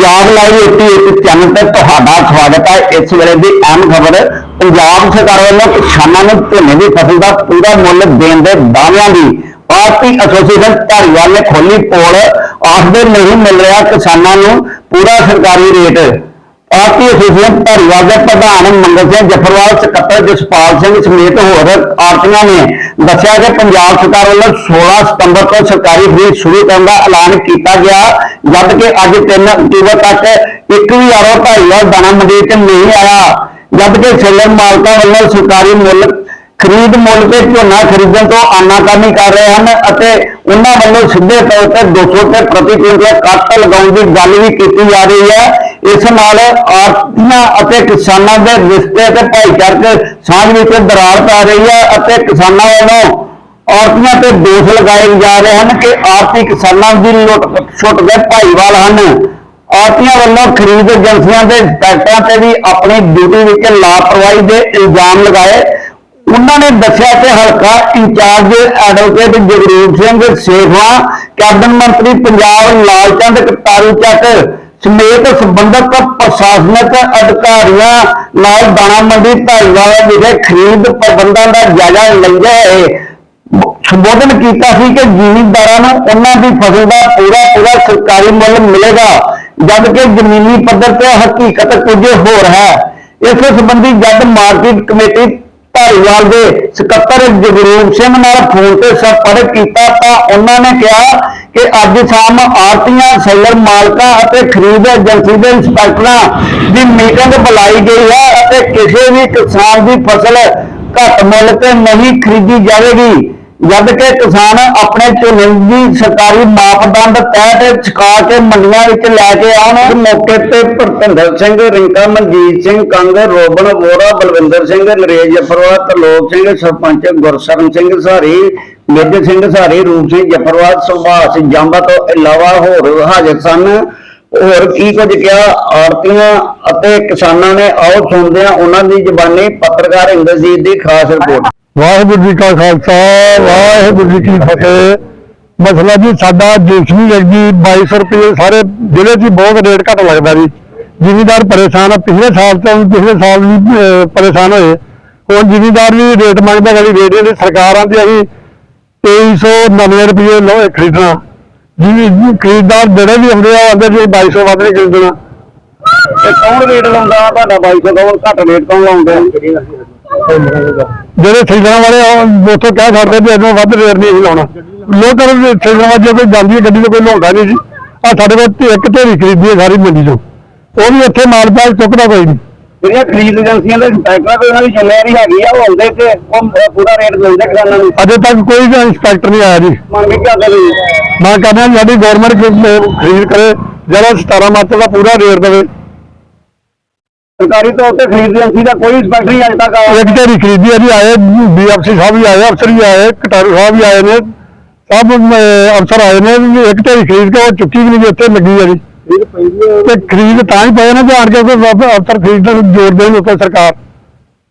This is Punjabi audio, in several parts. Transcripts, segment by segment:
ਪੰਜਾਬ ਲਾਈਵ 88 ਚੈਨਲ ਤੇ ਤੁਹਾਡਾ ਸਵਾਗਤ ਹੈ। ਇਸ ਵੇਲੇ ਦੀ ਅਹਿਮ ਖਬਰ, ਪੰਜਾਬ ਸਰਕਾਰ ਵੱਲੋਂ ਕਿਸਾਨਾਂ ਨੂੰ ਝੋਨੇ ਦੀ ਫਸਲ ਦਾ ਪੂਰਾ ਮੁੱਲ ਦੇਣ ਦੇ ਦਾਅਵਿਆਂ ਦੀ ਭਾਰਤੀ ਐਸੋਸੀਏਸ਼ਨ ਧਾਰੀਵਾਲ ਨੇ ਖੋਲੀ ਪੋਲ। ਆਖਦੇ ਨਹੀਂ ਮਿਲ ਰਿਹਾ ਕਿਸਾਨਾਂ ਨੂੰ ਪੂਰਾ ਸਰਕਾਰੀ ਰੇਟ। ਭਾਰਤੀ ਐਸੋਸੀਏਸ਼ਨ ਧਾਰੀਵਾਲ ਦੇ ਪ੍ਰਧਾਨ ਮੰਗਲ ਸਿੰਘ ਜਫਰਵਾਲ, ਸਕੱਤਰ ਜਸਪਾਲ ਸਿੰਘ ਸਮੇਤ ਹੋਰ ਆਰਤੀਆਂ ਨੇ ਦੱਸਿਆ ਕਿ ਪੰਜਾਬ ਸਰਕਾਰ ਵੱਲੋਂ 16 ਸਤੰਬਰ ਤੋਂ ਸਰਕਾਰੀ ਖਰੀਦ ਸ਼ੁਰੂ ਕਰਨ ਦਾ ਐਲਾਨ ਕੀਤਾ ਗਿਆ ਜਦ ਕਿ ਅੱਜ 3 ਅਕਤੂਬਰ ਤੱਕ ਇੱਕ ਵੀ ਆਰੋ ਧਾਰੀਵਾਲ ਦਾਣਾ ਮੰਡੀ 'ਚ ਨਹੀਂ ਆਇਆ। ਜਦ ਕਿ ਸੇਲਰ ਮਾਲਕਾਂ ਵੱਲੋਂ ਸਰਕਾਰੀ ਮੁੱਲ ਖਰੀਦ ਮੁੱਲ ਤੇ ਝੋਨਾ ਖਰੀਦਣ ਤੋਂ ਆਨਾਕਾਨੀ ਕਰ ਰਹੇ ਹਨ ਅਤੇ ਉਹਨਾਂ ਵੱਲੋਂ ਸਿੱਧੇ ਤੌਰ ਤੇ 200 ਤੇ ਪ੍ਰਤੀ ਕੁਇੰਟਲ ਕੱਟ ਲਗਾਉਣ ਦੀ ਗੱਲ ਵੀ ਕੀਤੀ ਜਾ ਰਹੀ ਹੈ। ਇਸ ਨਾਲ ਆਰਥਿਕਾਂ ਅਤੇ ਕਿਸਾਨਾਂ ਦੇ ਰਿਸ਼ਤੇ ਤੇ ਭਾਈਚਾਰਕ ਸਾਂਝ ਵਿੱਚ ਦਰਾਰ ਪੈ ਰਹੀ ਹੈ ਅਤੇ ਕਿਸਾਨਾਂ ਵੱਲੋਂ ਔਰਤਾਂ ਤੇ ਦੋਸ਼ ਲਗਾਏ ਜਾ ਰਹੇ ਹਨ ਕਿ ਆਰਥਿਕ ਕਿਸਾਨਾਂ ਦੀ ਲੁੱਟ ਛੁੱਟ ਦੇ ਭਾਈਵਾਲ ਹਨ। ਆਰਤੀਆਂ ਵੱਲੋਂ ਖਰੀਦ ਏਜੰਸੀਆਂ ਦੇ ਇੰਸਪੈਕਟਰਾਂ ਤੇ ਵੀ ਆਪਣੀ ਡਿਊਟੀ ਵਿੱਚ ਲਾਪਰਵਾਹੀ ਦੇ ਇਲਜ਼ਾਮ ਲਗਾਏ ਉਹਨਾਂ ਨੇ ਦੱਸਿਆ ਕਿ ਹਲਕਾ incharge advocate Jagroop Singh Sekhwan, cabinet ਮੰਤਰੀ ਪੰਜਾਬ ਲਾਲਚੰਦ ਕਟਾਰੂ ਚੱਕ ਸਮੇਤ ਸੰਬੰਧਤ ਪ੍ਰਸ਼ਾਸਨਿਕ ਅਧਿਕਾਰੀਆਂ ਨਾਲ ਦਾਣਾ ਮੰਡੀ ਧਾਰੀਵਾਲ ਵਿਖੇ ਖਰੀਦ ਪ੍ਰਬੰਧਾਂ ਦਾ ਜਾਇਜ਼ਾ ਲੈਂਦੇ ਹੋਏ ਸੰਬੋਧਨ ਕੀਤਾ ਸੀ ਕਿ ਜ਼ਿਮੀਂਦਾਰਾਂ ਨੂੰ ਉਹਨਾਂ ਦੀ ਫਸਲ ਦਾ ਪੂਰਾ ਪੂਰਾ ਸਰਕਾਰੀ ਮੁੱਲ ਮਿਲੇਗਾ, ਜਦਕਿ ਜ਼ਮੀਨੀ ਪੱਧਰ ਤੇ ਹਕੀਕਤ ਕੁਝ ਹੋਰ ਹੈ। ਇਸ ਸੰਬੰਧੀ ਜਦ ਮਾਰਕੀਟ ਕਮੇਟੀ ਧਾਰੀਵਾਲ ਦੇ ਸਕੱਤਰ ਜਗਰੂਪ ਸਿੰਘ ਨਾਲ ਫੋਨ ਤੇ ਸੰਪਰਕ ਕੀਤਾ ਤਾਂ ਉਹਨਾਂ ਨੇ ਕਿਹਾ ਕਿ ਅੱਜ ਸ਼ਾਮ ਆਰਤੀਆਂ ਸੈਲਰ ਮਾਲਕਾਂ ਅਤੇ ਖਰੀਦ ਏਜੰਸੀ ਦੇ ਇੰਸਪੈਕਟਰਾਂ ਦੀ ਮੀਟਿੰਗ ਬੁਲਾਈ ਗਈ ਹੈ ਅਤੇ ਕਿਸੇ ਵੀ ਕਿਸਾਨ ਦੀ ਫਸਲ ਘੱਟ ਮੁੱਲ ਤੇ ਨਹੀਂ ਖਰੀਦੀ ਜਾਵੇਗੀ। ਜਦ ਕਿ ਕਿਸਾਨ ਆਪਣੇ ਝੋਨੇ ਦੀ ਸਰਕਾਰੀ ਮਾਪਦੰਡ ਤਹਿ ਤੇ ਕੇ ਮੰਡੀਆਂ ਵਿੱਚ ਲੈ ਕੇ ਆਉਣ। ਮੌਕੇ ਤੇ ਭਰਤਿੰਦਰ ਸਿੰਘ, ਰਿੰਕਾ ਮਨਜੀਤ ਸਿੰਘ, ਕੰਗ, ਰੋਬਨ ਵੋਰਾ, ਬਲਵਿੰਦਰ ਸਿੰਘ, ਨਰੇਜ ਜਫਰਵਾਲ, ਤਰਲੋਕ ਸਿੰਘ, ਸਰਪੰਚ ਗੁਰਸਰਨ ਸਿੰਘ ਸਾਰੀ, ਮੇਜਰ ਸਿੰਘ ਸਾਰੀ, ਰੂਪ ਸਿੰਘ ਜਫਰਵਾਲ, ਸੁਭਾਸ਼ ਜਾਂਬਾ ਤੋਂ ਇਲਾਵਾ ਹੋਰ ਹਾਜ਼ਰ ਸਨ। ਹੋਰ ਕੀ ਕੁਝ ਕਿਹਾ? ਆਰਤੀਆਂ ਅਤੇ ਕਿਸਾਨਾਂ ਨੇ ਆਓ ਸੁਣਦੇ ਹਾਂ ਉਹਨਾਂ ਦੀ ਜ਼ਬਾਨੀ ਪੱਤਰਕਾਰ ਇੰਦਰਜੀਤ ਦੀ ਖਾਸ ਰਿਪੋਰਟ। ਵਾਹਿਗੁਰੂ ਜੀ ਕਾ ਖਾਲਸਾ, ਵਾਹਿਗੁਰੂ ਜੀ ਕੀ ਫਤਿਹ। ਮਸਲਾ ਜੀ, ਸਾਡਾ ਜੇਸਮੀ ਜੀ 2200 ਰੁਪਏ ਸਾਰੇ ਜ਼ਿਲ੍ਹੇ 'ਚ ਬਹੁਤ ਰੇਟ ਘੱਟ ਲੱਗਦਾ ਜੀ। ਜ਼ਿਮੀਦਾਰ ਪਰੇਸ਼ਾਨ ਆ, ਪਿਛਲੇ ਸਾਲ ਤੋਂ ਪਿਛਲੇ ਸਾਲ ਵੀ ਪਰੇਸ਼ਾਨ ਹੋਏ। ਹੁਣ ਜ਼ਿਮੀਦਾਰ ਵੀ ਰੇਟ ਮੰਗਦਾ ਗਲੀ ਰੇਟ ਦੀ ਸਰਕਾਰਾਂ ਦੀ ਅਸੀਂ 2399 ਰੁਪਏ ਲੋ ਖਰੀਦਣਾ ਜਿਵੇਂ ਖਰੀਦਦਾਰ ਜਿਹੜੇ ਵੀ ਹੁੰਦੇ ਆ ਉਹ ਆਂਦੇ 2200 ਵੱਧ ਨਹੀਂ ਖਰੀਦਣਾ ਤੇ ਕੌਣ ਰੇਟ ਲਾਉਂਦਾ? ਤੁਹਾਡਾ 2200 ਕੌਣ ਘੱਟ ਰੇਟ ਕੌਣ ਲਾਉਂਦਾ? ਜਿਹੜੇ ਖਰੀਦਣ ਵਾਲੇ ਆ, ਉੱਥੋਂ ਕਹਿ ਸਕਦੇ ਵੀ ਇਹਨੂੰ ਵੱਧ ਰੇਟ ਨਹੀਂ ਅਸੀਂ ਲਾਉਣਾ। ਲੋਕਾਂ ਨੂੰ ਖਰੀਦਣ ਜੇ ਕੋਈ ਜਾਂਦੀ ਹੈ ਗੱਡੀ ਤੇ ਕੋਈ ਲਾਉਂਦਾ ਨਹੀਂ ਜੀ। ਆ ਸਾਡੇ ਕੋਲ ਇੱਕ ਢੇਰੀ ਖਰੀਦੀ ਹੈ ਸਾਰੀ ਮੰਡੀ ਚੋਂ। ਉਹ ਵੀ ਉੱਥੇ ਮਾਲ ਪਾਲ ਚੁੱਕਦਾ ਕੋਈ ਨਹੀਂ। ਜਿਹੜੀਆਂ ਖਰੀਦ ਏਜੰਸੀਆਂ ਦੇ ਇੰਸਪੈਕਟਰ ਕੋਈ ਉਹਨਾਂ ਦੀ ਜ਼ਿੰਮੇਵਾਰੀ ਹੈਗੀ ਆ ਉਹ ਆਉਂਦੇ ਤੇ ਉਹ ਪੂਰਾ ਰੇਟ ਦਿੰਦੇ ਕਿਸਾਨਾਂ ਨੂੰ। ਅਜੇ ਤੱਕ ਕੋਈ ਵੀ ਇੰਸਪੈਕਟਰ ਨਹੀਂ ਆਇਆ ਜੀ। ਮੰਗ ਕੀ ਕਰਦੇ ਮੈਂ ਕਹਿੰਦਾ ਸਾਡੀ ਗਵਰਨਮੈਂਟ ਖਰੀਦ ਕਰੇ ਜਿਹੜਾ 17 ਮਾਰਚ ਦਾ ਪੂਰਾ ਰੇਟ ਦੇਵੇ। ਸਰਕਾਰੀ ਤੌਰ ਤੇ ਖਰੀਦ ਏਜੰਸੀ ਦਾ ਕੋਈ ਇੰਸਪੈਕਟਰ ਨਹੀਂ ਅਜੇ ਤੱਕ ਆਇਆ। ਇੱਕ ਢੇਰੀ ਖਰੀਦੀ ਹੈ ਜੀ ਆਏ ਬੀਐਫਸੀ ਸਾਹਿਬ ਵੀ ਆਏ ਅਫਸਰ ਵੀ ਆਏ ਕਟਾਰੂ ਸਾਹਿਬ ਵੀ ਆਏ ਨੇ। ਸਭ ਅਫਸਰ ਆਏ ਨੇ ਇੱਕ ਢੇਰੀ ਖਰੀਦ ਕੇ ਉਹ ਚੁੱਕੀ ਵੀ ਨਹੀਂ ਉੱਥੇ ਲੱਗੀ ਹੈ ਜੀ। ਤੇ ਖਰੀਦ ਤਾਂ ਹੀ ਪਏ ਨੇ ਜਾਣ ਕੇ ਕੋਈ ਅਫ- ਅਫਸਰ ਖਰੀਦਣ ਨੂੰ ਜ਼ੋਰ ਦੇਣ ਉੱਤੇ ਸਰਕਾਰ।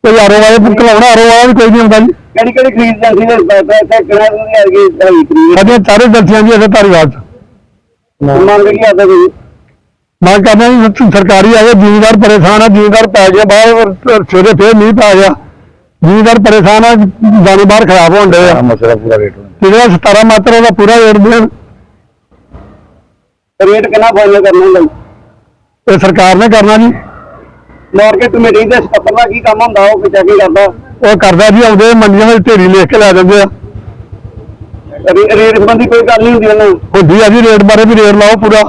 ਕੋਈ ਆਰੋ ਵਾਲੇ ਭੁਗਤਾਉਣਾ ਆਰੋ ਵਾਲਾ ਵੀ ਕੋਈ ਨਹੀਂ ਹੁੰਦਾ ਜੀ। ਕਿਹੜੀ ਕਿਹੜੀ ਖਰੀਦ ਏਜੰਸੀ ਦੇ ਇੰਸਪੈਕਟਰ ਇੱਥੇ ਕਿਹਨਾਂ ਦੀ ਹੈਗੀ ਹੈਗੀ ਖਰੀਦ? ਸਾਡੀਆਂ ਚਾਰੇ ਏਜੰਸੀਆਂ ਜੀ ਇੱਥੇ ਧਾਰੀਵਾਲ ਚ ਮੰਗ ਕੀ ਕਰਦੇ ਤੁਸੀਂ ਮੈਂ ਕਹਿੰਦਾ ਜੀ ਸ- ਸਰਕਾਰੀ ਆਵੇ ਜ਼ਿਮੀਦਾਰ ਪਰੇਸ਼ਾਨ ਆ ਜ਼ਿਮੀਦਾਰ ਪੈ ਗਿਆ ਬਾਹਰ ਸਵੇਰੇ ਫੇਰ ਮੀਂਹ ਪੈ ਗਿਆ। ਜ਼ਿਮੀਦਾਰ ਪਰੇਸ਼ਾਨ ਆ ਦਾਣੇ ਬਾਹਰ ਖਰਾਬ ਹੋਣ ਡਏ ਆ। ਮਸਲਾ ਪੂਰਾ ਰੇਟ ਤੇ ਜਿਹੜਾ 17 ਮਾਤਰਾ ਉਹਦਾ ਪੂਰਾ ਰੇਟ ਦੇਣ ਰੇਟ ਕਿੰਨਾ ਫਾਈਨਲ ਕਰਨਾ ਹੁੰਦਾ ਇਹ ਸਰਕਾਰ ਨੇ ਕਰਨਾ ਜੀ। ਮਾਰਕੀਟ ਕਮੇਟੀ ਦੇ ਸਕੱਤਰ ਦਾ ਕੀ ਕੰਮ ਹੁੰਦਾ ਉਹ ਕਿਚਾ ਕੀ ਕਰਦਾ। ਉਹ ਕਰਦਾ ਜੀ ਆਉਂਦੇ ਮੰਡੀਆਂ ਵਿੱਚ ਢੇਰੀ ਲਿਖ ਕੇ ਲੈ ਜਾਂਦੇ ਆ। ਰੇ- ਰੇਟ ਸੰਬੰਧੀ ਕੋਈ ਗੱਲ ਨਹੀਂ ਹੁੰਦੀ ਉਹਨਾਂ ਨੂੰ ਹੁੰਦੀ ਆ ਜੀ ਰੇਟ ਬਾਰੇ ਵੀ ਰੇਟ ਲਾਓ ਪੂਰਾ।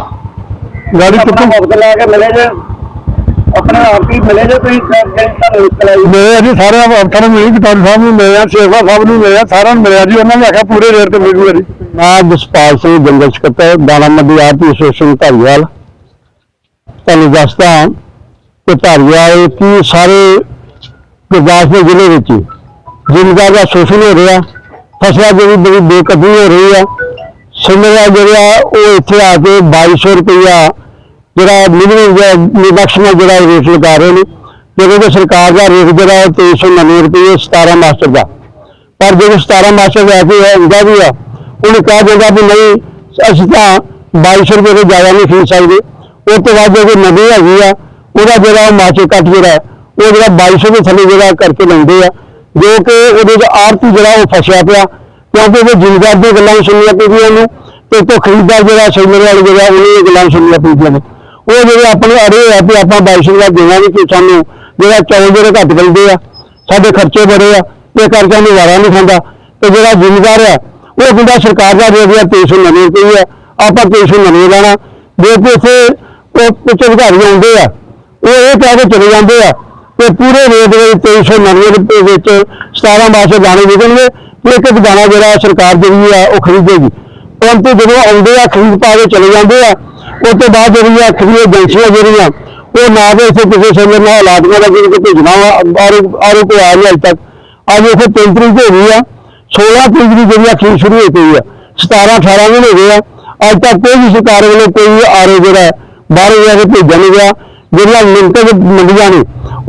ਗਾੜੀ ਆਪਣਾ ਚੁੱਕੋ ਮੁਕਤ ਲੈ ਕੇ ਮਿਲੇ ਜੇ। ਆਪਣੇ ਆਪ ਹੀ ਮਿਲੇ ਜੇ ਤੁਸੀਂ ਜਿਹੜੀ ਤੁਹਾਨੂੰ ਮੁਸ਼ਕਲ ਆਈ ਮਿਲੇ ਆ ਜੀ ਸਾਰੇ ਅਫਸਰਾਂ ਨੂੰ ਮਿਲੀ ਕਟਾਰੀ ਸਾਹਿਬ ਨੂੰ ਮਿਲੇ ਆ ਸ਼ੇਖਵਾ ਸਾਹਿਬ ਨੂੰ ਮਿਲੇ ਆ ਸਾਰਿਆਂ ਨੂੰ ਮਿਲਿਆ ਜੀ। ਉਹਨਾਂ ਨੇ ਆਖਿਆ ਪੂਰੇ ਰੇਟ ਤੇ ਮਿਲੂਗਾ ਜੀ। ਮੈਂ ਜਸਪਾਲ ਸਿੰਘ ਜੰਗਲ ਸਕੱਤਰ ਦਾਣਾ ਮੰਡੀ ਆਰਤੀ ਐਸੋਸੀਏਸ਼ਨ ਧਾਰੀਵਾਲ। ਤੁਹਾਨੂੰ ਦੱਸਦਾ ਹਾਂ ਕਿ ਧਾਰੀਵਾਲ ਕੀ ਸਾਰੇ ਗੁਰਦਾਸਪੁਰ ਜ਼ਿਲ੍ਹੇ ਵਿੱਚ ਜ਼ਿਮੀਦਾਰ ਦਾ ਸ਼ੋਸ਼ਣ ਹੋ ਰਿਹਾ ਫਸਲਾਂ ਜਿਹੜੀ ਬੜੀ ਬੇਕਦਰੀ ਹੋ ਰਹੀ ਆ। ਸਿਮਰਾ ਜਿਹੜਾ ਉਹ ਇੱਥੇ ਆ ਕੇ 2200 ਰੁਪਇਆ ਜਿਹੜਾ ਮਿਨੀਮਮ ਮੈਕਸਿਮਮ ਜਿਹੜਾ ਰੇਟ ਲਗਾ ਰਹੇ ਨੇ। ਜਦੋਂ ਕਿ ਸਰਕਾਰ ਦਾ ਰੇਟ ਜਿਹੜਾ ਉਹ 2399 ਰੁਪਏ 17 ਮਾਸਟਰ ਦਾ। ਪਰ ਜਦੋਂ 17 ਮਾਸਟਰ ਦਾ ਕੇ ਉਹਦਾ ਵੀ ਆ। ਉਹਨੂੰ ਕਿਹਾ ਜਾਂਦਾ ਵੀ ਨਹੀਂ, ਅਸੀਂ ਤਾਂ 2200 ਰੁਪਏ ਤੋਂ ਜ਼ਿਆਦਾ ਨਹੀਂ ਖਰੀਦ ਸਕਦੇ। ਉਹ ਤੋਂ ਬਾਅਦ ਜਿਹੜੀ ਨਦੀ ਹੈਗੀ ਆ, ਉਹਦਾ ਜਿਹੜਾ ਉਹ ਮਾਚੇ ਕੱਟ ਜਿਹੜਾ, ਉਹ ਜਿਹੜਾ 2200 ਦੇ ਥੱਲੇ ਜਿਹੜਾ ਕਰਕੇ ਲੈਂਦੇ ਆ। ਜੋ ਕਿ ਉਹਦੇ ਚ ਆਰਤੀ ਜਿਹੜਾ ਉਹ ਫਸਿਆ ਪਿਆ, ਕਿਉਂਕਿ ਉਹ ਜ਼ਿੰਦਗੀ ਦੀਆਂ ਗੱਲਾਂ ਸੁਣਨੀਆਂ ਪੈਂਦੀਆਂ ਨੇ। ਤੇ ਤੋਂ ਖਰੀਦਦਾਰ ਜਿਹੜਾ ਸੈਲਰ ਵਾਲੀ ਜਿਹੜਾ, ਉਹਨੇ ਇਹ ਗੱਲਾਂ ਸੁਣਨੀਆਂ ਪੈਂਦੀਆਂ ਨੇ। ਉਹ ਜਿਹੜੇ ਆਪਣੇ ਅੜੇ ਆ ਵੀ ਆਪਾਂ 2200 ਦਾ ਦੇਣਾ ਵੀ ਕਿ ਸਾਨੂੰ, ਜਿਹੜਾ ਚੌਲ ਜਿਹੜੇ ਘੱਟ ਮਿਲਦੇ ਆ, ਸਾਡੇ ਖਰਚੇ ਬੜੇ ਆ, ਇਹ ਕਰਕੇ ਉਹਨੂੰ ਵਾਰਾ ਨਹੀਂ ਖਾਂਦਾ। ਤੇ ਜਿਹੜਾ ਜ਼ਿਮੀਦਾਰ ਆ, ਉਹ ਕਹਿੰਦਾ ਸਰਕਾਰ ਦਾ ਰੇਟ ਆ 300 ਨਵੇਂ ਰੁਪਏ ਆ, ਆਪਾਂ 300 ਨਵੇਂ ਲੈਣਾ। ਜੇ ਕਿ ਇੱਥੇ ਉਹ ਅਧਿਕਾਰੀ ਆਉਂਦੇ ਆ, ਉਹ ਇਹ ਕਹਿ ਕੇ ਚਲੇ ਜਾਂਦੇ ਆ ਤੇ ਪੂਰੇ ਰੇਟ ਦੇ 399 ਰੁਪਏ ਵਿੱਚ 17 ਮਾਸੇ ਦਾਣੇ ਵਿਕਣਗੇ, ਤੇ ਇੱਕ ਦਾਣਾ ਜਿਹੜਾ ਸਰਕਾਰ ਜਿਹੜੀ ਆ ਉਹ ਖਰੀਦੇਗੀ। ਪਰੰਤੂ ਜਦੋਂ ਆਉਂਦੇ ਆ, ਖਰੀਦ ਪਾ ਕੇ ਚਲੇ ਜਾਂਦੇ ਆ ਉਸ ਤੋਂ ਬਾਅਦ ਜਿਹੜੀਆਂ ਆ ਏਜੰਸੀਆਂ ਜਿਹੜੀਆਂ ਉਹ ਨਾ ਦੇ ਇੱਥੇ ਕਿਸੇ ਸਮੇਂ ਨਾਲ ਹਾਲਾਤੀਆਂ ਦਾ ਜਿਹਨੂੰ ਕਿ ਭੇਜਣਾ ਵਾ ਆਰੋ ਆਰੋ ਕੋਈ ਆ ਨਹੀਂ ਅੱਜ ਤੱਕ। ਅੱਜ ਇੱਥੇ 3 ਤਰੀਕ ਹੋ ਗਈ ਆ 16 ਤਰੀਕ ਦੀ ਜਿਹੜੀ ਆ ਸ਼ੁਰੂ ਹੋਈ ਪਈ ਆ 17 18 ਦਿਨ ਹੋ ਗਏ ਆ। ਅੱਜ ਤੱਕ ਕੋਈ ਵੀ ਸਰਕਾਰ ਵੱਲੋਂ ਕੋਈ ਆਰੋ ਜਿਹੜਾ ਹੈ, ਬਾਹਰੋਂ ਜਾ ਕੇ ਭੇਜਿਆ ਨਹੀਂ ਗਿਆ। ਜਿਹੜੀਆਂ ਲਿੰਕੇਜ ਮੰਡੀਆਂ ਨੇ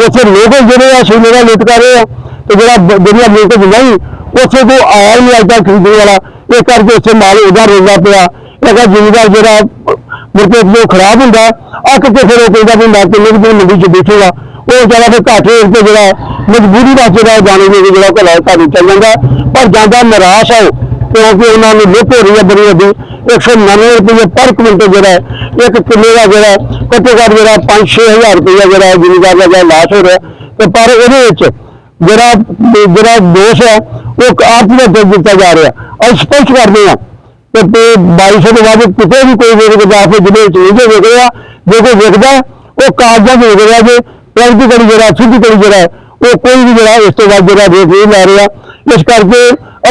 ਉੱਥੇ ਲੋਕ ਜਿਹੜੇ ਆ ਸੋਨੇ ਦਾ ਲੁੱਟ ਕਰ ਰਹੇ ਆ। ਤੇ ਜਿਹੜਾ ਬ- ਜਿਹੜੀਆਂ ਲਿੰਕੇਜ ਨਹੀਂ ਉੱਥੇ ਕੋਈ ਆਇਆ ਹੀ ਨਹੀਂ ਅੱਜ ਤੱਕ ਖਰੀਦਣ ਵਾਲਾ। ਇਹ ਕਰਕੇ ਉੱਥੇ ਮਾਲ ਉਹਦਾ ਰੋਲਾ ਪਿਆ। ਇਹਦਾ ਜ਼ਿਮੀਦਾਰ ਜਿਹੜਾ ਮੁੜ ਕੇ ਜੋ ਖਰਾਬ ਹੁੰਦਾ ਅੱਕ ਕੇ ਫਿਰ ਉਹ ਕਹਿੰਦਾ ਵੀ ਮੈਂ ਕਿੰਨੇ ਕੁ ਦਿਨ ਮੰਡੀ 'ਚ ਬੈਠੂਗਾ। ਉਹ ਵਿਚਾਰਾ ਫਿਰ ਘੱਟ ਰੇਟ ਤੇ ਜਿਹੜਾ ਮਜਬੂਰੀ ਦਾ ਜਿਹੜਾ ਜਾਣੇ ਦੇ ਜਿਹੜਾ ਘਲਾ ਘਰ ਚੱਲ ਜਾਂਦਾ। ਪਰ ਜਾਂਦਾ ਨਿਰਾਸ਼ ਹੈ ਕਿਉਂਕਿ ਉਹਨਾਂ ਨੂੰ ਲੁੱਟ ਹੋ ਰਹੀ ਹੈ ਬੜੀ ਵੱਡੀ। 199 ਰੁਪਏ ਪਰ ਕੁਇੰਟਲ ਜਿਹੜਾ ਹੈ, ਇੱਕ ਕਿੱਲੇ ਦਾ ਜਿਹੜਾ ਘੱਟੋ ਘੱਟ ਜਿਹੜਾ 5-6000 ਰੁਪਏ ਜਿਹੜਾ ਜ਼ਿਮੀਦਾਰ ਦਾ ਜਿਹੜਾ ਲਾਸ਼ ਹੋ ਰਿਹਾ। ਤੇ ਪਰ ਉਹਦੇ ਵਿੱਚ ਜਿਹੜਾ ਜਿਹੜਾ ਦੋਸ਼ ਹੈ ਉਹ ਆਪ ਦਾ ਦੇ ਦਿੱਤਾ ਜਾ ਰਿਹਾ। ਅਸੀਂ ਸਪਸ਼ਟ ਕਰਦੇ ਹਾਂ ਤੇ 2200 ਤੋਂ ਬਾਅਦ ਕਿਤੇ ਵੀ ਕੋਈ ਵੇਖ ਕੇ ਆਫੇ ਜਿਹੜੇ ਚੀਜ਼ ਨਹੀਂ ਵੇਖ ਰਿਹਾ ਜੇ ਕੋਈ ਵੇਖਦਾ ਉਹ ਕਾਗਜ਼ਾਂ ਦੇ ਵੇਖ ਰਿਹਾ ਜੇ ਪ੍ਰੈਕਟੀਕਲੀ ਜਿਹੜਾ ਫਿਜ਼ੀਕਲੀ ਜਿਹੜਾ ਹੈ, ਉਹ ਕੋਈ ਵੀ ਜਿਹੜਾ ਇਸ ਤੋਂ ਬਾਅਦ ਜਿਹੜਾ ਰੇਟ ਨਹੀਂ ਲੈ ਰਿਹਾ। ਇਸ ਕਰਕੇ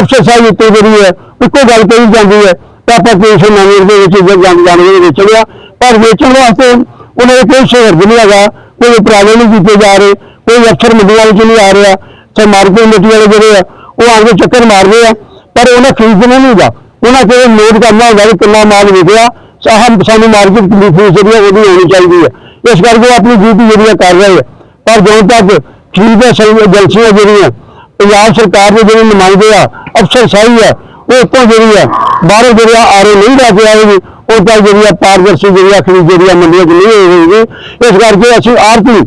ਅਫਸਰ ਸਾਹਿਬ ਉੱਤੇ ਜਿਹੜੀ ਹੈ ਇੱਕੋ ਗੱਲ ਕਹੀ ਜਾਂਦੀ ਹੈ ਤਾਂ ਆਪਾਂ 399 ਦੇ ਵਿੱਚ ਜੇ ਜਾਣ ਜਾਣ ਦੇ ਵੇਚ ਲਿਆ ਪਰ ਵੇਚਣ ਵਾਸਤੇ ਉਹਨਾਂ ਦੇ ਕੋਈ ਸ਼ਹਿਰ ਨਹੀਂ ਹੈਗਾ ਕੋਈ ਉਪਰਾਲੇ ਨਹੀਂ ਕੀਤੇ ਜਾ ਰਹੇ ਕੋਈ ਅਫਸਰ ਮੰਡੀਆਂ ਵਿੱਚ ਨਹੀਂ ਆ ਰਿਹਾ। ਤੇ ਮਾਰਕੀਟ ਕਮੇਟੀ ਵਾਲੇ ਜਿਹੜੇ ਆ ਉਹ ਆ ਕੇ ਚੱਕਰ ਮਾਰਦੇ ਆ ਪਰ ਉਹਨਾਂ ਖਰੀਦਣਾ ਨਹੀਂ ਹੁੰਦਾ ਉਹਨਾਂ ਕੋਲ ਨੋਟ ਕਰਨਾ ਹੁੰਦਾ ਵੀ ਕਿੰਨਾ ਮਾਲ ਵਿਕਿਆ ਸਾਹਮ ਸਾਨੂੰ ਮਾਰਕੀਟ ਦੀ ਫੀਸ ਜਿਹੜੀ ਆ ਉਹਦੀ ਹੋਣੀ ਚਾਹੀਦੀ ਹੈ। ਇਸ ਕਰਕੇ ਉਹ ਆਪਣੀ ਡਿਊਟੀ ਜਿਹੜੀ ਆ ਕਰ ਰਹੇ ਆ ਪਰ ਜਦੋਂ ਤੱਕ ਠੀਕ ਹੈ, ਸਹੀ ਏਜੰਸੀਆਂ ਜਿਹੜੀਆਂ ਪੰਜਾਬ ਸਰਕਾਰ ਦੇ ਜਿਹੜੇ ਨੁਮਾਇੰਦੇ ਆ, ਅਫਸਰ ਸਹੀ ਆ, ਉਹ ਉੱਤੋਂ ਜਿਹੜੀ ਆ, ਬਾਹਰੋਂ ਜਿਹੜੀ ਆ ਆਰਓ ਨਹੀਂ ਲੈ ਕੇ ਆਏਗੀ, ਉਹ ਤਾਂ ਜਿਹੜੀ ਆ ਪਾਰਦਰਸ਼ੀ ਜਿਹੜੀ ਆਖਰੀ ਜਿਹੜੀ ਆ ਮੰਡੀਆਂ 'ਚ ਨਹੀਂ ਹੋਏਗੀ। ਇਸ ਕਰਕੇ ਅਸੀਂ ਆਰਤੀ,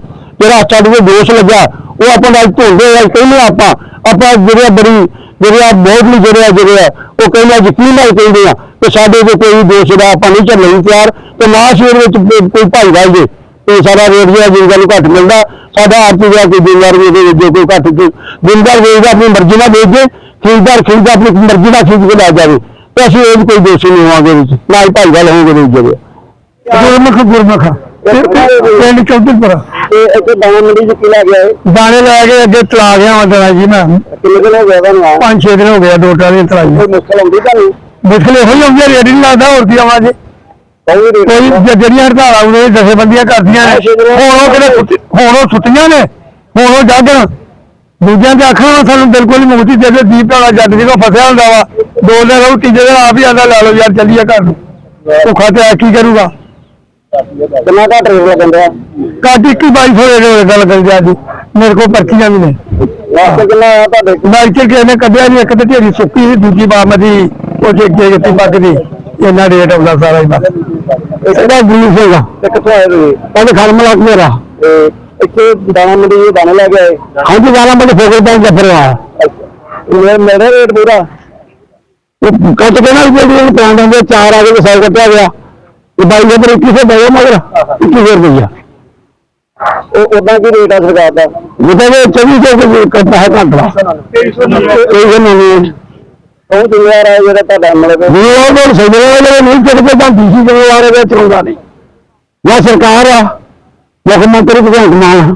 ਜਿਹੜਾ ਸਾਡੇ ਤੇ ਦੋਸ਼ ਲੱਗਾ, ਉਹ ਆਪਾਂ ਨਾਲ ਧੋਂਦੇ ਆ, ਕਹਿੰਦੇ ਆਪਾਂ ਆਪਾਂ ਜਿਹੜੇ ਆ ਬੜੀ ਜਿਹੜੇ ਆ ਬਹੁਤ ਜਿਹੜੇ ਆ ਜਿਹੜੇ ਆ, ਉਹ ਕਹਿੰਦੇ ਯਕੀਨ ਨਾਲ ਕਹਿੰਦੇ ਆ? ਕਿ ਸਾਡੇ ਤੇ ਕੋਈ ਦੋਸ਼ ਦਾ ਆਪਾਂ ਨਹੀਂ ਚੱਲਣ ਨੂੰ ਤਿਆਰ, ਤੇ ਨਾ ਅਸੀਂ ਵਿੱਚ ਕੋਈ- ਕੋਈ ਭਾਈਵਾਲ ਦੇ ਤੇ ਸਾਡਾ ਰੇਟ ਜਿਹੜਾ ਜਿੰਦਾ ਨੂੰ ਘੱਟ ਮਿਲਦਾ, ਸਾਡਾ ਆਰਤੀ ਜਿਹੜਾ ਕੋਈ ਜ਼ਿੰਮੇਵਾਰ ਵੀ ਇਹਦੇ ਵਿੱਚ ਕੋਈ ਘੱਟ ਜ਼ਿੰਦਾਰ ਵੇਚਦਾ ਆਪਣੀ ਮਰਜ਼ੀ ਨਾਲ ਵੇਚ, ਖਰੀਦਦਾਰ ਖਰੀਦਦਾ ਆਪਣੀ ਮਰਜ਼ੀ ਨਾਲ ਖਰੀਦ ਕੇ ਲੈ ਜਾਵੇ, ਤੇ ਅਸੀਂ ਇਹ 'ਚ ਕੋਈ ਦੋਸ਼ੀ ਨਹੀਂ ਹੋਵਾਂਗੇ ਵਿੱਚ, ਨਾ ਹੀ ਭਾਈਵਾਲ ਹੋਵਾਂਗੇ ਵਿੱਚ ਜਿਹੜੇ ਗੁਰਮੁਖ ਗੁਰਮੁਖ ਪਿੰਡ ਚੌਧਰਪੁਰ। ਤੇ ਇੱਥੇ ਦਾਣਾ ਮੰਡੀ 'ਚ ਕੀ ਲੈ ਗਿਆ ਇਹ ਦਾਣੇ ਲੈ ਕੇ ਅੱਗੇ ਤਲਾ ਗਿਆ ਜੀ ਮੈਂ। ਕਿੰਨੇ ਦਿਨ ਹੋ ਗਏ ਤੁਹਾਨੂੰ ਆਇਆ ਪੰਜ ਛੇ ਦਿਨ ਹੋ ਗਏ ਦੋ ਟਰਾਲੀਆਂ ਤਲਾਈ। ਕੋਈ ਮੁਸ਼ਕਲ ਆਉਂਦੀ ਤੁਹਾਨੂੰ? ਮੁਸ਼ਕਲ ਇਹੋ ਹੀ ਆਉਂਦੀ ਹੈ ਰੇਟ ਨਹੀਂ ਲੱਗਦਾ ਹੋਰ ਕੀ ਆਵਾਂ ਜੀ। ਕੋਈ ਜਿਹੜੀਆਂ ਹੜਤਾਲਾਂ ਦਸੇਬੰਦੀਆਂ ਕਰਦੀਆਂ ਨੇ ਹੁਣ ਉਹ ਕਿਹੜੇ ਸੁੱਤੀ- ਹੁਣ ਉਹ ਸੁੱਤੀਆਂ ਨੇ ਹੁਣ ਉਹ ਜਾਗਣ। ਦੂਜਿਆਂ ਦੇ ਆਖਣਾ ਵਾ ਸਾਨੂੰ ਬਿਲਕੁਲ ਹੀ ਮੁਕਤੀ ਦੇ ਦੇ ਦੀਪ ਵਾਲਾ ਜੱਟ ਜੀ ਕੋ ਫਸਿਆ ਹੁੰਦਾ ਵਾ ਦੋ ਦਿਨ ਰਹੂ ਤੀਜੇ ਦਿਨ ਆਪ ਹੀ ਆਂਦਾ ਲੈ ਲਓ ਯਾਰ ਚੱਲੀਏ ਘਰ ਨੂੰ। ਭੁੱਖਾ ਤੇ ਆ ਕੀ ਕਰੂਗਾ? ਕਿੰਨਾ ਘੱਟ ਰੇਟ ਲੱਗਦਾ ਕਾਟੀ 21 2200 ਰੇਟ ਗੱਲ ਕਰੀ ਜਾ ਜੀ ਮੇਰੇ ਕੋਲ ਪਰਚੀਆਂ ਵੀ ਨੇ ਲਾਸਟ ਕਿੰਨਾ ਆਇਆ ਤੁਹਾਡੇ? ਮਾਰਕੀਟ ਕਿਸੇ ਨੇ ਕੱਢਿਆ ਨਹੀਂ ਇੱਕ ਤੇ ਢੇਰੀ ਸੁੱਕੀ ਸੀ ਦੂਜੀ ਬਾਮ ਦੀ ਉਹ ਜੇ ਕਿਤੇ ਪੱਕ ਦੀ ਇੰਨਾ ਰੇਟ ਆਉਂਦਾ ਸਾਰਾ ਹੀ ਬਸ ਇਹਦਾ ਗੁਰੂ ਸੀਗਾ ਤੇ ਕਿੱਥੋਂ ਆਏ ਤੁਸੀਂ? ਉਹਦੇ ਖੜ ਮਲਾਕ ਮੇਰਾ। ਤੇ ਇੱਥੇ ਦਾਣਾ ਮੰਡੀ 'ਚ ਦਾਣੇ ਲੈ ਕੇ ਆਏ? ਹਾਂਜੀ ਗਾਲਾਂ ਬੜੇ ਫੋਕਲ ਬੈਂਕ ਜੱਫਰ ਆ ਮੇਰੇ ਮੇਰੇ ਰੇਟ ਪੂਰਾ? ਉਹ ਕੱਟ ਕੇ ਨਾਲ ਜਿਹੜੀ ਦੇ ਚਾਰ ਆ ਕੇ ਸਾਈਡ ਕੱਟਿਆ ਗਿਆ। ਇਹ ਬਾਈ ਦੇ ਪਰ 2100 ਦੇ ਮਗਰ 2100 ਰੁਪਈਆ। ਉਹ ਉਦਾਂ ਕੀ ਰੇਟ ਆ ਸਰਕਾਰ ਦਾ? ਜਿੱਦਾਂ ਕਿ 2400 ਦੇ ਕੱਟਾ ਹੈ ਘੰਟਾ 2300 ਨਹੀਂ। ਉਹ ਜ਼ਿੰਮੇਵਾਰ ਹੈ ਜਿਹੜਾ ਤੁਹਾਡਾ ਮਤਲਬ ਵੀ ਉਹ ਕੋਲ ਸੈਂਟਰ ਵਾਲੇ ਨਹੀਂ ਚੱਕਦੇ ਤਾਂ ਡੀਸੀ ਜ਼ਿੰਮੇਵਾਰ ਹੈ ਚਲਾਉਂਦਾ ਨਹੀਂ। ਜਾਂ ਸਰਕਾਰ ਆ ਮੁੱਖ ਮੰਤਰੀ ਭਗਵੰਤ ਮਾਨ